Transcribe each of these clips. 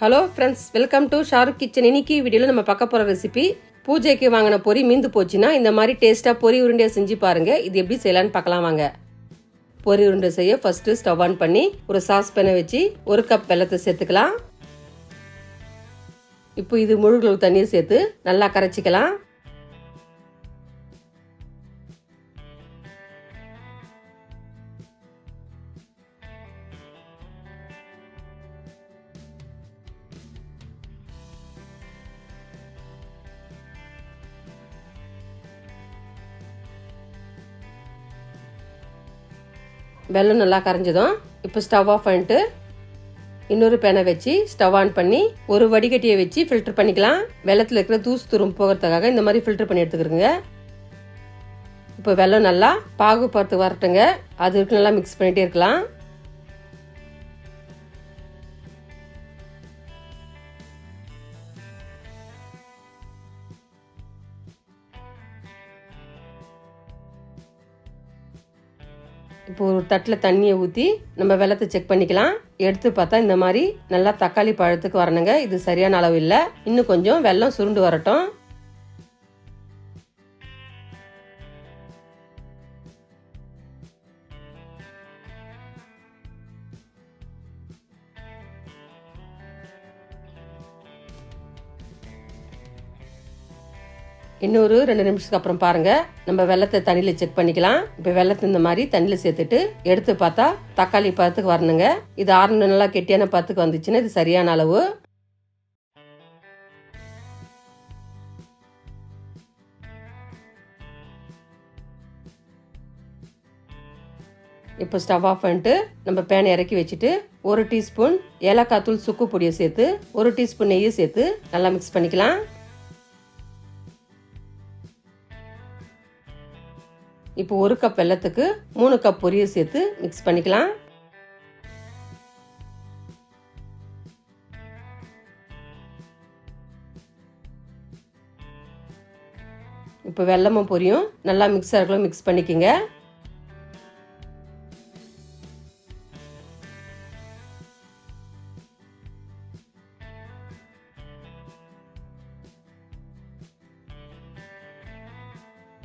Hello friends welcome to Shahrukh kitchen இன்னைக்கு வீடியோவில் நம்ம பார்க்க போகிற ரெசிபி பூஜைக்கு வாங்கின பொரி மீந்து போச்சுன்னா இந்த மாதிரி டேஸ்ட்டாக பொரி உருண்டையை செஞ்சு பாருங்கள் இது எப்படி செய்யலான்னு பார்க்கலாம் வாங்க. பொரி உருண்டை செய்ய ஃபஸ்ட்டு ஸ்டவ் ஆன் பண்ணி ஒரு சாஸ் பேனை வச்சு ஒரு கப் வெள்ளத்தை சேர்த்துக்கலாம். இப்போ இது முழு தண்ணியை சேர்த்து நல்லா கரைச்சிக்கலாம். வெல்லம் நல்லா கரைஞ்சதும் இப்போ ஸ்டவ் ஆஃப் பண்ணிட்டு இன்னொரு பேனை வச்சு ஸ்டவ் ஆன் பண்ணி ஒரு வடிகட்டியை வச்சு ஃபில்டர் பண்ணிக்கலாம். வெள்ளத்தில் இருக்கிற தூசு துரும் போகிறதுக்காக இந்த மாதிரி ஃபில்டர் பண்ணி எடுத்துக்கிறோங்க இப்போ வெல்லம் நல்லா பாகு பார்த்து வரட்டுங்க. அது நல்லா மிக்ஸ் பண்ணிகிட்டே இருக்கலாம். இப்போ ஒரு தட்டில் தண்ணியை ஊற்றி நம்ம வெள்ளத்தை செக் பண்ணிக்கலாம். எடுத்து பார்த்தா இந்த மாதிரி நல்லா தக்காளி பழத்துக்கு வரணுங்க. இது சரியான அளவு இல்லை. இன்னும் கொஞ்சம் வெள்ளம் சுருண்டு வரட்டும். இன்னொரு ரெண்டு நிமிஷத்துக்கு அப்புறம் பாருங்க. நம்ம வெள்ளத்தை தண்ணியில் செக் பண்ணிக்கலாம். இப்போ வெள்ளத்தை இந்த மாதிரி தண்ணியில் சேர்த்துட்டு எடுத்து பார்த்தா தக்காளி பத்துக்கு வரணுங்க. இது ஆறு நல்லா கெட்டியான பத்துக்கு வந்துச்சுன்னா இது சரியான அளவு. இப்போ ஸ்டவ் ஆஃப் பண்ணிட்டு நம்ம பேனை இறக்கி வச்சுட்டு ஒரு டீஸ்பூன் ஏலக்காய் தூள் சுக்கு பொடியை சேர்த்து ஒரு டீஸ்பூன் நெய்யை சேர்த்து நல்லா மிக்ஸ் பண்ணிக்கலாம். இப்போ ஒரு கப் வெள்ளத்துக்கு மூணு கப் பொரியை சேர்த்து மிக்ஸ் பண்ணிக்கலாம். இப்போ வெள்ளமும் பொரியும். நல்லா மிக்ஸ் ஆகலாம் மிக்ஸ் பண்ணிக்கோங்க.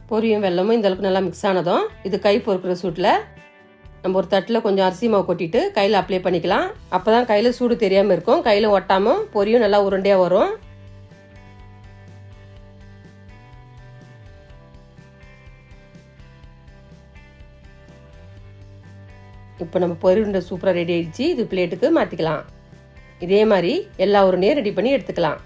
பொரியும் வெள்ளமும் இந்த அளவுக்கு நல்லா மிக்ஸ் ஆனதும் இது கை பொறுக்கிற சூட்டில் நம்ம ஒரு தட்டில் கொஞ்சம் அரிசி மாவு கொட்டிட்டு கையில் அப்ளை பண்ணிக்கலாம். அப்போ தான் கையில் சூடு தெரியாமல் இருக்கும். கையில் ஒட்டாமல் பொரியும் நல்லா உருண்டையாக வரும். இப்போ நம்ம பொரி உருண்டை சூப்பராக ரெடி ஆயிடுச்சு. இது பிளேட்டுக்கு மாற்றிக்கலாம் இதே மாதிரி எல்லா உருண்டையும் ரெடி பண்ணி எடுத்துக்கலாம்.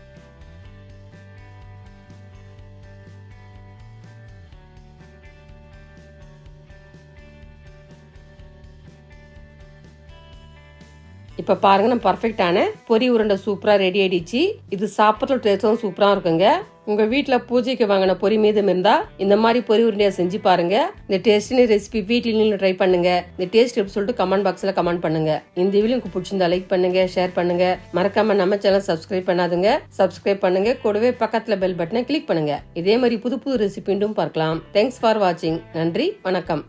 இப்போ பாருங்க நம்ம பர்ஃபெக்டான பொரி உருண்டை சூப்பராக ரெடி ஆயிடுச்சு. இது சாப்பிட்ற டேஸ்டும் சூப்பராக இருக்குங்க. உங்க வீட்டில் பூஜைக்கு வாங்கின பொரி மீதம் இருந்தா இந்த மாதிரி பொரி உருண்டையா செஞ்சு பாருங்க. இந்த டேஸ்டின ரெசிபி வீட்டில் நீங்களும் ட்ரை பண்ணுங்க. இந்த டேஸ்ட் எப்படி சொல்லிட்டு கமெண்ட் பாக்ஸ்ல கமெண்ட் பண்ணுங்க. இந்த வீடியோ உங்களுக்கு பிடிச்சிருந்தா லைக் பண்ணுங்க ஷேர் பண்ணுங்க. மறக்காம நம்ம சேனல் சப்ஸ்கிரைப் பண்ணாதுங்க. சப்ஸ்கிரைப் பண்ணுங்க. கூடவே பக்கத்துல பெல் பட்டனை கிளிக் பண்ணுங்க. இதே மாதிரி புது புது ரெசிபி பார்க்கலாம். தேங்க்ஸ் ஃபார் வாட்சிங் நன்றி. வணக்கம்.